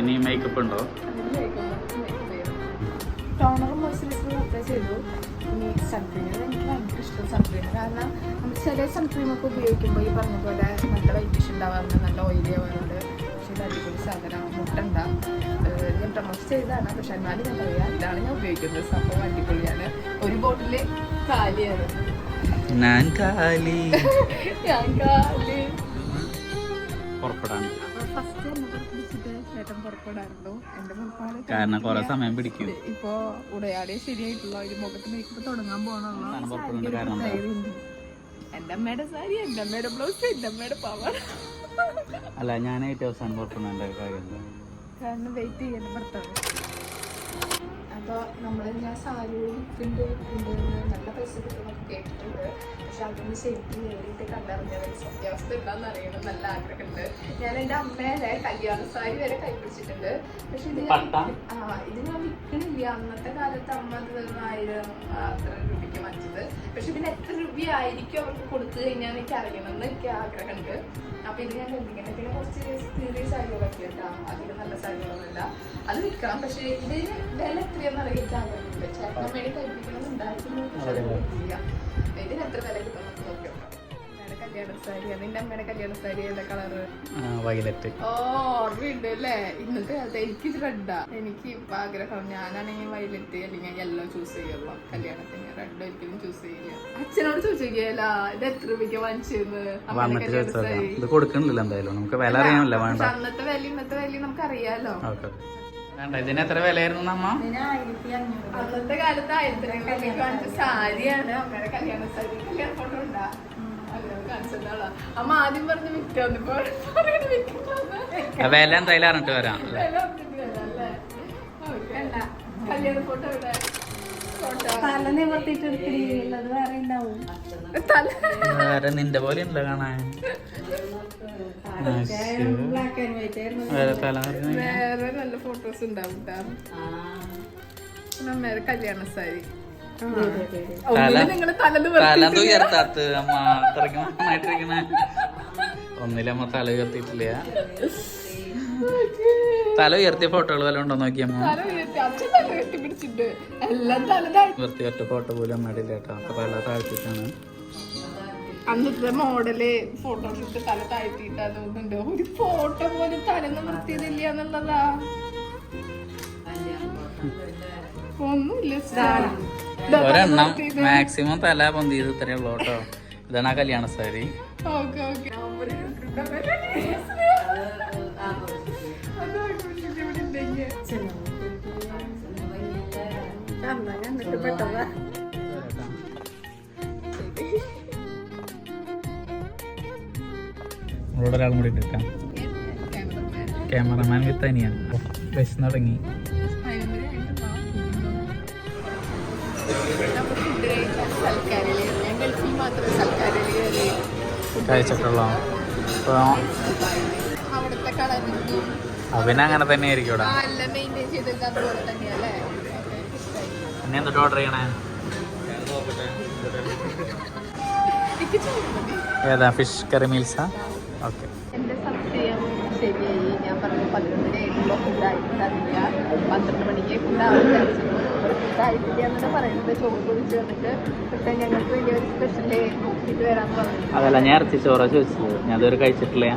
ഇനി മേക്കപ്പ് ഉണ്ടോ? ടോണറും മോയ്സ്ചറൈസറും അപ്ലൈ ചെയ്തു. ഇനി സൺക്രീം എനിക്ക് ഭയങ്കര ഇഷ്ടം സൺക്രീം കാരണം നമ്മൾ ചില സൺക്രീം ഒക്കെ ഉപയോഗിക്കുമ്പോൾ ഈ പറഞ്ഞ പോലെ നല്ല വൈറ്റിഷ് ഉണ്ടാവാറുണ്ട് നല്ല ഓയിലി ആവാറുണ്ട്. ഇത് അടിപൊളി സാധനമാണ് മുട്ടണ്ട ഞാൻ പ്രൊമോട്ട് ചെയ്തതാണ്. പക്ഷെ എന്നാലും ഞാൻ പറയാം ഇതാണ് ഞാൻ ഉപയോഗിക്കുന്നത്. സംഭവം അടിപൊളിയാണ്. ഒരു ബോട്ടിൽ കാലിയാണ്. ഞാൻ കാലി. ഞാൻ കാലി. പുറപ്പെടാൻ. കാരണം കുറെ സമയം പിടിക്കും. ഇപ്പൊ ഉടയാളെ ശരിയായിട്ടുള്ള ഒരു മുഖത്ത് മേക്കപ്പ് തുടങ്ങാൻ എന്താ? എന്റെ അമ്മയുടെ സാരി എന്റെ അമ്മയുടെ ബ്ലൗസ് എന്റെ അമ്മയുടെ പവർ അല്ല ഞാൻ ഏറ്റവും അവസാനം പുറപ്പെടുന്ന കാര്യം? കാരണം വെയിറ്റ് ചെയ്യണ്ട ഭർത്താവ് അപ്പോൾ നമ്മൾ ഞാൻ സാരി വിൽക്കുന്നുണ്ട് വിൽക്കുന്നുണ്ട് നല്ല പൈസ കിട്ടുമെന്നൊക്കെ കേട്ടിട്ടുണ്ട്. പക്ഷെ അതൊന്ന് ശരിക്കും നേരിട്ട് കണ്ടറിഞ്ഞത് സത്യാവസ്ഥ എന്താണെന്ന് അറിയണം നല്ല ആഗ്രഹമുണ്ട്. ഞാൻ എന്റെ അമ്മേനെ കല്യാണ സാരി വരെ കൈപ്പിടിച്ചിട്ടുണ്ട്. പക്ഷെ ഇത് ഞാൻ? ആ ഇത് ഞാൻ വിൽക്കണില്ല അന്നത്തെ കാലത്ത് അമ്മ അത് ആയിരം അത്ര രൂപയ്ക്ക് വാങ്ങിച്ചത്. പക്ഷെ പിന്നെ എത്ര രൂപയായിരിക്കും അവർക്ക് കൊടുത്തു കഴിഞ്ഞാൽ എനിക്ക് അറിയണം എന്ന് എനിക്ക് ആഗ്രഹമുണ്ട്. അപ്പൊ ഇത് ഞാൻ കണ്ടിങ്ങനെ പിന്നെ കുറച്ച് ചെറിയ സാരികളൊക്കെ കേട്ടോ അധികം നല്ല സാരികളൊന്നുമില്ല. അത് വിൽക്കണം. പക്ഷെ ഇതിന് വില എത്രയാന്ന് ചേട്ടനെ വേണ്ടി കഴിപ്പിക്കണമെന്നുണ്ടായിരുന്നു ഇതിന് എത്ര വില കിട്ടും കല്യാണ സാരി നിന്റെ അമ്മയുടെ കല്യാണ സാരി ഏതാ കളറ് ആ, വയലറ്റ്. ഓ ഓർമ്മയുണ്ട് അല്ലേ? ഇന്നത്തെ കാലത്ത് എനിക്ക് റെഡാ എനിക്ക് ഇപ്പൊ ആഗ്രഹം ഞാനാണെങ്കിൽ വയലറ്റ് അല്ലെങ്കിൽ യെല്ലോ ചൂസ് ചെയ്യുള്ളൂ. കല്യാണത്തിന് റെഡ് ഒരിക്കലും ചൂസ് ചെയ്യില്ല. അച്ഛനോട് ചോദിച്ചില്ല ഇത് എത്ര രൂപയ്ക്ക് കൊടുക്കണില്ല എന്തായാലും. നമുക്ക് വില അറിയാമല്ലോ അന്നത്തെ വില ഇന്നത്തെ വില നമുക്ക് അറിയാലോ ഓക്കെ വേണ്ട ഇതിന് എത്ര വിലയായിരുന്നു അമ്മ? അന്നത്തെ കാലത്ത് ആയിരത്തി സാരിയാണ്. അമ്മയുടെ കല്യാണ സാരി കല്യാണ ഫോട്ടോ അമ്മ ആദ്യം പറഞ്ഞ് വിറ്റോന്ന് വില എന്തായാലും അറിഞ്ഞിട്ട് വരാം. കല്യാണ ഫോട്ടോ ഇവിടെ തല വേറെ ഉണ്ടാവും. വേറെ നിന്റെ പോലെ ഉണ്ടല്ലോ കാണാൻ? വേറെ തല വേറെ നല്ല ഫോട്ടോസ് ഉണ്ടാവും കല്യാണ സാരി. ഒന്നിലമ്മ തല ഉയർത്തിയിട്ടില്ല. തല ഉയർത്തിയ ഫോട്ടോകൾ വല്ല ഉണ്ടോ നോക്കിയമ്മ? തല ഉയർത്തി അച്ഛൻ തല കെട്ടി പിടിച്ചിട്ട് എല്ലാം തലതായി ഫോട്ടോ പോലും അമ്മയുടെ ഇല്ല കേട്ടോ. അപ്പൊ തല താഴ്ത്തിട്ടാണ് അന്നത്തെ മോഡൽ ഫോട്ടോഷൂട്ട് തല താഴ്ത്തിയിട്ടാ തോന്നുന്നുണ്ട് ഒരു ഫോട്ടോ പോലും തല നിവർത്തിയതില്ല എന്നുള്ളതാ. ഒന്നുമില്ല ഒരെണ്ണം മാക്സിമം തല പൊന്തിയത് ഇത്രയുള്ളൂ കേട്ടോ. ഇതാണ് ആ കല്യാണ സാരി. Okay okay. പെട്ടതാ നമ്മളോട് ഒരാളും കൂടി കിട്ടാം ക്യാമറമാൻ. വിത്ത് അനിയാണ് ബസ് തുടങ്ങി. കഴിച്ചിട്ടുള്ളോ? അങ്ങനെ തന്നെ ആയിരിക്കും ഇവിടെ ആ എല്ലാം മെയിന്റെയിൻ ചെയ്തിട്ട് അതുപോലെ തന്നെയല്ലേ ഓക്കേ, ഇഷ്ടായി. പിന്നെ എന്നിട്ട് ഓർഡർ ചെയ്യണേ? ഏതാ ഫിഷ് കറി മീൽസാ ഓക്കെ എന്റെ സംശയം ശരിയായി ഞാൻ പറഞ്ഞു പതിനൊന്നര ആയിട്ടുള്ള ഫുഡ് ആയിട്ടുണ്ടാവില്ല പന്ത്രണ്ട് മണിക്ക് ഫുഡ് ആവും വിചാരിച്ചത് ഫുഡ് ആയിട്ടില്ല എന്നാണ് പറയുന്നത് ചോറ് കുടിച്ച് വന്നിട്ട് പക്ഷേ ഞങ്ങൾക്ക് വലിയ ഒരു സ്പെഷ്യൽ ഇത് വരാമെന്ന് പറഞ്ഞു അതല്ല ഞാൻ ഇറച്ചി ചോറ ചോദിച്ചത്. ഞാൻ ഇതുവരെ കഴിച്ചിട്ടില്ല.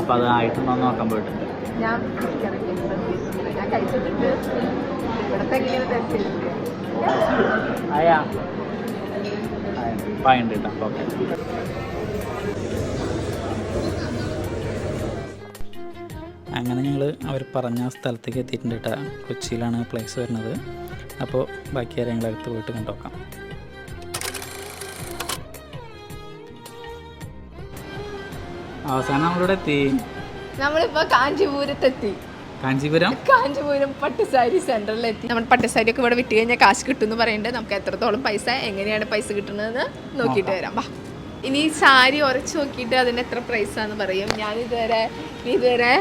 അപ്പോൾ അത് ആയിട്ടുണ്ടോ നോക്കാൻ പോയിട്ടുണ്ട്. ഞാൻ കഴിച്ചിട്ടുണ്ട്. ഇവിടുത്തെ ആയാ പായുണ്ട് കേട്ടോ. ഓക്കെ. അങ്ങനെ ഞങ്ങൾ അവർ പറഞ്ഞ സ്ഥലത്തേക്ക് എത്തിയിട്ടുണ്ട് കേട്ടോ. കൊച്ചിയിലാണ് പ്ലേസ് വരുന്നത്. അപ്പോൾ ബാക്കി കാര്യങ്ങൾ അടുത്ത് പോയിട്ട് കണ്ടോക്കാം. അവസാനം നമ്മളിവിടെ എത്തി. നമ്മളിപ്പോ കാഞ്ചീപുരത്തെത്തി. കാഞ്ചീപുരം? കാഞ്ചീപുരം പട്ടുസാരി സെന്ററിൽ എത്തി നമ്മൾ പട്ടുസാരി ഒക്കെ ഇവിടെ വിട്ട് കഴിഞ്ഞാൽ കാശ് കിട്ടും എന്ന് പറയുന്നുണ്ട് നമുക്ക് എത്രത്തോളം പൈസ എങ്ങനെയാണ് പൈസ കിട്ടുന്നതെന്ന് നോക്കിയിട്ട് വരാം. വാ. ഇനി സാരി ഉറച്ച് നോക്കിയിട്ട് അതിന് എത്ര പ്രൈസ് ആണെന്ന് പറയും. ഞാൻ ഇതുവരെ ഇതുവരെ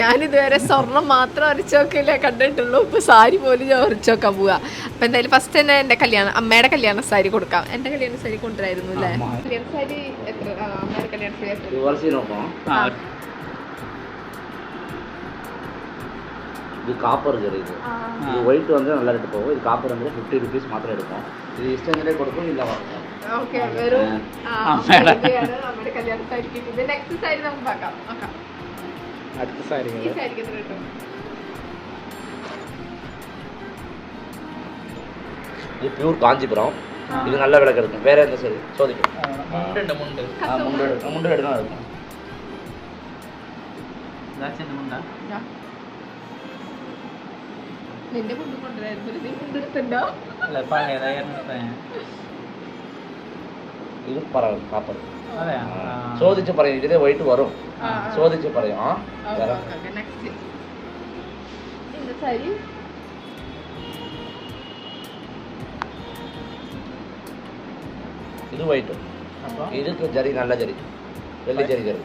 ഞാനിതുവരെ സ്വർണം മാത്രം അരച്ചു നോക്കില്ലേ കണ്ടിട്ടുള്ളൂ. ഇപ്പൊ സാരി പോലും ഞാൻ അരച്ചു നോക്കാൻ പോവാ. അപ്പൊ എന്തായാലും ഫസ്റ്റ് തന്നെ എന്റെ കല്യാണം അമ്മയുടെ കല്യാണ സാരി കൊടുക്കാം. എന്റെ കല്യാണ സാരി കൊണ്ടുവരായിരുന്നു അല്ലേ? കല്യാണ സാരി എത്ര? അമ്മയുടെ കല്യാണ സാരി இது காப்பர் ஜரி இது இது ஒயிட் வந்து நல்லா எடுத்து போகும் இது காப்பர் வந்து ஃபிஃப்டி ருபீஸ் மாத்திரம் எடுக்கும் இது ഇഷ്ടം കൊടുക്കും ഇല്ല വാങ്ങാം. ഓക്കെ വെറും ആ, അമ്മയുടെ. ഇതാണ് അമ്മയുടെ കല്യാണ സാരി കിട്ടിയത് നെക്സ്റ്റ് സാരി നമുക്ക് നോക്കാം നോക്കാം അടുത്ത സാരികൾ ഈ സാരിക്ക് എത്ര കിട്ടും இது பியூர் காஞ்சிபுரம் இது நல்ல விலை கிடைக்கும் வேற எந்த சரி சோதிக்கும் മുണ്ടുണ്ട് മുണ്ട് ஆ, முண்டு எடுக்கும் முண்டு எடுக்கலாம் இருக்கும் ഇതാ ചെന്ന മുണ്ടാ ഞാൻ. നിന്റെ മുണ്ട് കൊണ്ടുവരായിരുന്നു നീ മുണ്ടെടുത്തുണ്ടോ അല്ല പഴയതായിരുന്നു ഇപ്പം. இது பரவாயில்ல காப்பர் അതെയാ ஆ. ആ. சோதிச்சு പറയും ഇതിലെ വൈറ്റ് വരും ആ, ആ. சோதிச்சு പറയും ആ വേറെ നെക്സ്റ്റ് இந்த സാരി ഇത് വൈറ്റ് അപ്പൊ ഇത് ജരി നല്ല ജരി വെള്ളി ജരി ജരി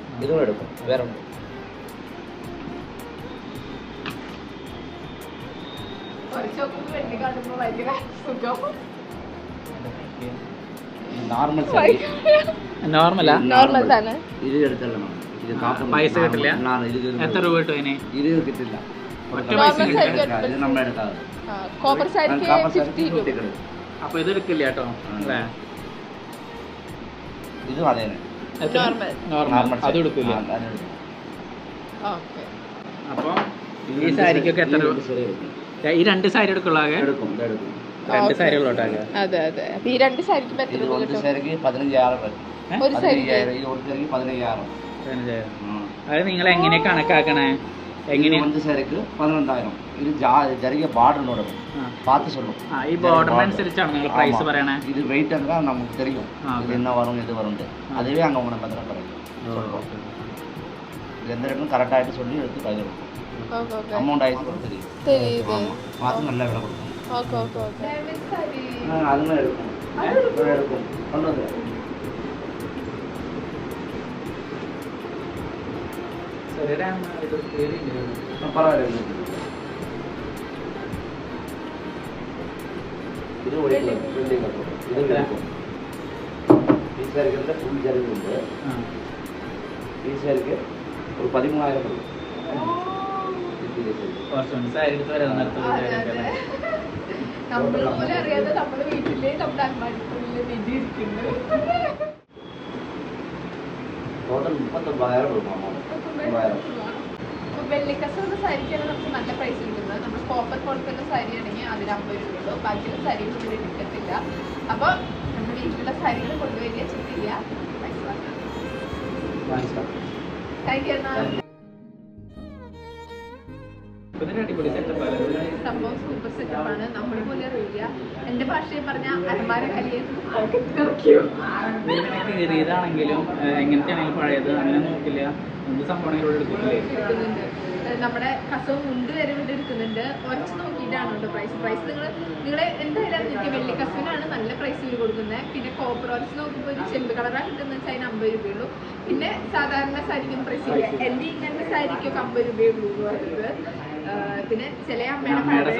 ഇതും നോക്കുമ്പോൾ വെള്ളി കാണുമ്പോൾ ഭയങ്കര സുഖം നോർമൽ നോർമലാ Normal. തന്നെ. ഇത് എടുത്തല്ല. ഇത് പൈസ കിട്ടില്ല? ഇത് ഇത് എത്ര രൂപ കിട്ടും അതിന്? ഇത് കിട്ടില്ല. ഇത് കോപ്പർ സാരിക്ക് അപ്പൊ ഇത് എടുക്കില്ല കേട്ടോ. അല്ലേ? അതേ നോർമൽ അത് എടുക്കില്ല അപ്പൊ ഈ സാരിക്കൊക്കെ എത്ര രൂപ? ഈ രണ്ട് സാരി എടുക്കുള്ള ആകെ എടുക്കും ഇത് എടുക്കും രണ്ട് സാരികളോട്ടാകെ അതെ അതെ അപ്പൊ ഈ രണ്ട് സാരിക്ക് ഇപ്പൊ എത്ര ഇത് രൂപ ഒരു കിട്ടും സാരിക്ക് പതിനഞ്ചായിരം വരും ഒരു സാരിക്ക് പതിനയ്യായിരം ഈ ഒരു സാരിക്ക് പതിനയ്യായിരം ഉം. അത് നിങ്ങൾ എങ്ങനെ കണക്കാക്കണേ இது എങ്ങനെ வந்து சரிக்கு பதினெண்டாயிரம் இது ஜா ஜரிக பார்டர் நோடணும் ആ. பார்த்து சொல்லும் ആ ഈ ബോർഡറിനനുസരിച്ചാണ് നിങ്ങൾ പ്രൈസ് ஆமா. പറയണേ இது வெயிட் தான் நமக்கு தெரியும் ஆ, இது என்ன வரும் எது வரும்னு அதுவே அங்கே உங்களை பத்திரம் கிடைக்கும் சொல்லுவோம் இது எந்த இடத்துல கரெக்டாகிட்டு சொல்லி எடுத்து கையில் கொடுக்கும் ഓക്കെ ഓക്കെ அமௌண்ட் ஆயிரத்தி கொடுத்துருக்கு தெரியுது. மாதம் நல்ல விலை கொடுக்கும். ஓகே ஓகே ஓகே அது மாதிரி இருக்கும். இருக்கும். கொண்டு வந்து பரவாயில்ல இது. ஒரே இது இருக்கும் பீஸாக இருக்கிறத ஃபுல் ஜரிவு உண்டு. பீஸாக இருக்குது ஒரு பதிமூணாயிரம் இருக்கும் സാരി എടുത്ത് വരാൻ ഇരിക്കുന്നുണ്ട് ടോട്ടൽ മുപ്പത്തൊമ്പതായിരം അപ്പൊ വെള്ളിക്കസമുള്ള സാരിക്കാണ് നമുക്ക് നല്ല പ്രൈസ് കിട്ടുന്നത് നമ്മൾ കോപ്പർ കൊടുക്കുന്ന സാരി ആണെങ്കിൽ അതിന് അമ്പത് രൂപയുള്ളൂ ബാക്കിയുള്ള സാരികൾ ഇവിടെ എടുക്കത്തില്ല അപ്പോൾ നമ്മുടെ വീട്ടിലുള്ള സാരികൾ കൊണ്ടുവരിക ചെക്ക് താങ്ക് യു എന്നാ അടിപൊളി സെറ്റപ്പ് സംഭവം സൂപ്പർ സെറ്റപ്പ് ആണ്. നമ്മൾ പോലെ അറിയില്ല. എന്റെ ഭാഷയിൽ പറഞ്ഞ അലമാര കലിയെ ഇറക്കിയോ കീറിയതാണെങ്കിലും എങ്ങനത്തെ ആണെങ്കിലും പഴയത് അങ്ങനെ നോക്കില്ല. എന്ത് സംഭവമാണെങ്കിലും നമ്മുടെ കസവ് മുണ്ട് വരെ ഇവിടെ എടുക്കുന്നുണ്ട്. ഉറച്ച് നോക്കിയിട്ടാണ് കേട്ടോ പ്രൈസ് പ്രൈസ് നിങ്ങൾ നിങ്ങൾ എന്തായാലും അറിഞ്ഞിരിക്കുക വെള്ളി കസവിനാണ് നല്ല പ്രൈസിൽ കൊടുക്കുന്നത്. പിന്നെ കോപ്പർ ഉറച്ച് നോക്കുമ്പോൾ ഒരു ചെമ്പ് കളറാണ് കിട്ടുന്നത് വെച്ചാൽ അതിന് അമ്പത് രൂപയുള്ളൂ പിന്നെ സാധാരണ സാരിക്കും പ്രൈസ് ഇല്ല. എന്റെ ഇങ്ങനത്തെ സാരിക്കൊക്കെ അമ്പത് രൂപയുള്ളൂ എന്ന് പറയുന്നത്. ഏഹ് പിന്നെ ചില അമ്മയുടെ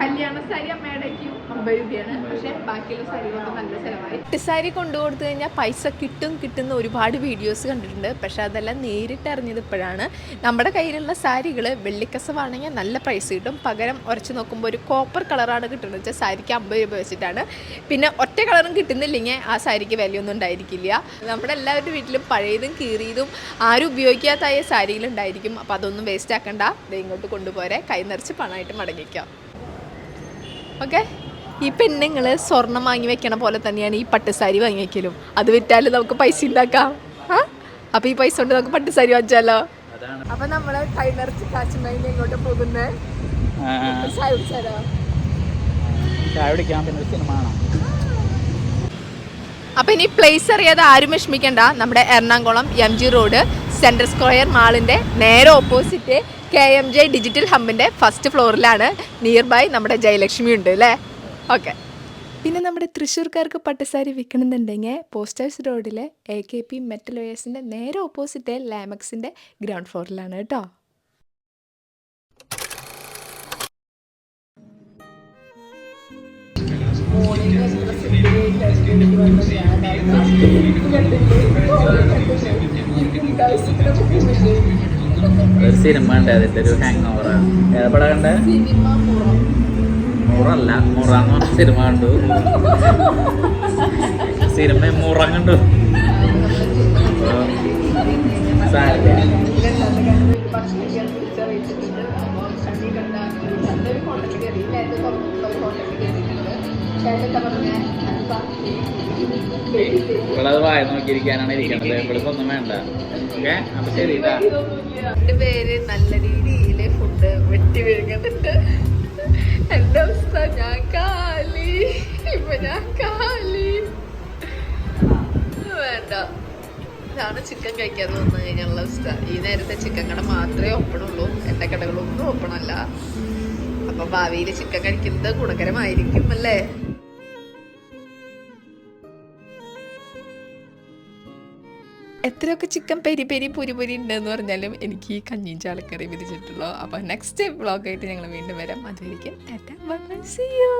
കല്യാണ സാരി അമ്മയുടേക്കും അമ്പത് രൂപയാണ്. പക്ഷെ ബാക്കിയുള്ള സാരികളൊക്കെ നല്ല ചിലവായി പട്ടുസാരി കൊണ്ടു കൊടുത്തു കഴിഞ്ഞാൽ പൈസ കിട്ടും കിട്ടുന്ന ഒരുപാട് വീഡിയോസ് കണ്ടിട്ടുണ്ട്. പക്ഷെ അതെല്ലാം നേരിട്ട് അറിഞ്ഞത് ഇപ്പോഴാണ്. നമ്മുടെ കയ്യിലുള്ള സാരികൾ വെള്ളിക്കസവാണെങ്കിൽ നല്ല പ്രൈസ് കിട്ടും. പകരം ഉറച്ച് നോക്കുമ്പോൾ ഒരു കോപ്പർ കളറാണ് കിട്ടുന്നത്. വെച്ചാൽ സാരിക്ക് അമ്പത് രൂപ വെച്ചിട്ടാണ്. പിന്നെ ഒറ്റ കളറും കിട്ടുന്നില്ലെങ്കിൽ ആ സാരിക്ക് വിലയൊന്നും ഉണ്ടായിരിക്കില്ല. നമ്മുടെ എല്ലാവരുടെ വീട്ടിലും പഴയതും കീറിയതും ആരും ഉപയോഗിക്കാത്തായ സാരികളുണ്ടായിരിക്കും അപ്പോൾ അതൊന്നും വേസ്റ്റ് ആക്കണ്ട. ഇങ്ങോട്ട് കൊണ്ടുപോരെ. കൈ നിറച്ച് പണമായിട്ട് മടങ്ങിക്കാം. ഓക്കെ ഈ പെണ്ണുങ്ങൾ സ്വർണം വാങ്ങി വെക്കണ പോലെ തന്നെയാണ് ഈ പട്ടുസാരി വാങ്ങി വെക്കലും അത് വിറ്റാലും നമുക്ക് പൈസ ഉണ്ടാക്കാം അപ്പൊ ഈ പൈസ കൊണ്ട് നമുക്ക് പട്ടുസാരി വാങ്ങിച്ചാലോ? അപ്പൊ നമ്മൾ കൈ നിറച്ച് കാച്ചുമൈനി എങ്ങോട്ട് പോകുന്നേ? ആ, ചായ കുടിച്ചാലോ? ചായ കുടിക്കാൻ പിന്നെ ഒരു സിനിമ കാണാം. അപ്പൊ ഇനി പ്ലേസ് അറിയാതെ ആരും വിഷമിക്കണ്ട. നമ്മുടെ Ernakulam M G road central square മാളിന്റെ നേരെ opposite K M J digital ഹബിന്റെ first ഫ്ലോറിലാണ് നിയർ ബൈ നമ്മുടെ ജയലക്ഷ്മി ഉണ്ട് അല്ലേ? ഓക്കെ. പിന്നെ നമ്മുടെ തൃശ്ശൂർക്കാർക്ക് പട്ടുസാരി വിൽക്കണമെന്നുണ്ടെങ്കിൽ പോസ്റ്റേഴ്സ് റോഡിലെ എ കെ പി മെറ്റൽ വേഴ്സിന്റെ നേരെ ഓപ്പോസിറ്റ് ലാമക്സിന്റെ ഗ്രൗണ്ട് ഫ്ലോറിലാണ് കേട്ടോ. ഒരു സിനിമ ഉണ്ട് അതിന്റെ ഒരു ഹാങ് ഓവറാണ് ഏതാ കണ്ടേ? മുറല്ല. മുറ എന്ന് പറഞ്ഞ സിനിമ കണ്ടു. സിനിമ മുറ കണ്ടു. ഇവളത് വായ നോക്കിയിരിക്കാനാണ് ഇരിക്കണത്. ഒന്നും വേണ്ട. ഓക്കെ? അപ്പൊ ശരി പേര് നല്ല രീതിയിലെ ഫുഡ് വെട്ടി വിഴുങ്ങുന്നുണ്ട്. എന്റെ അവസ്ഥ ഞാൻ കാലി. ഇപ്പൊ ഞാൻ കാലി. വേണ്ട. ഇതാണ് ചിക്കൻ കഴിക്കാതെ വന്നു കഴിഞ്ഞുള്ള അവസ്ഥ. ഈ നേരത്തെ ചിക്കൻ കട മാത്രമേ ഓപ്പൺ ഉള്ളൂ. എന്റെ കടകളൊന്നും ഓപ്പൺ അല്ല. അപ്പൊ ഭാവിയിൽ ചിക്കൻ കഴിക്കുന്നത് ഗുണകരമായിരിക്കും അല്ലേ? എത്രയൊക്കെ chicken peri peri Puri Puri ഉണ്ടെന്ന് പറഞ്ഞാലും എനിക്ക് ഈ കഞ്ഞിയും ചാലക്കറി വിരിച്ചിട്ടുള്ളൂ അപ്പോൾ നെക്സ്റ്റ് വ്ളോഗായിട്ട് ഞങ്ങൾ വീണ്ടും വരാം. അതുവരെയ്ക്കും ടാറ്റ ബൈ യു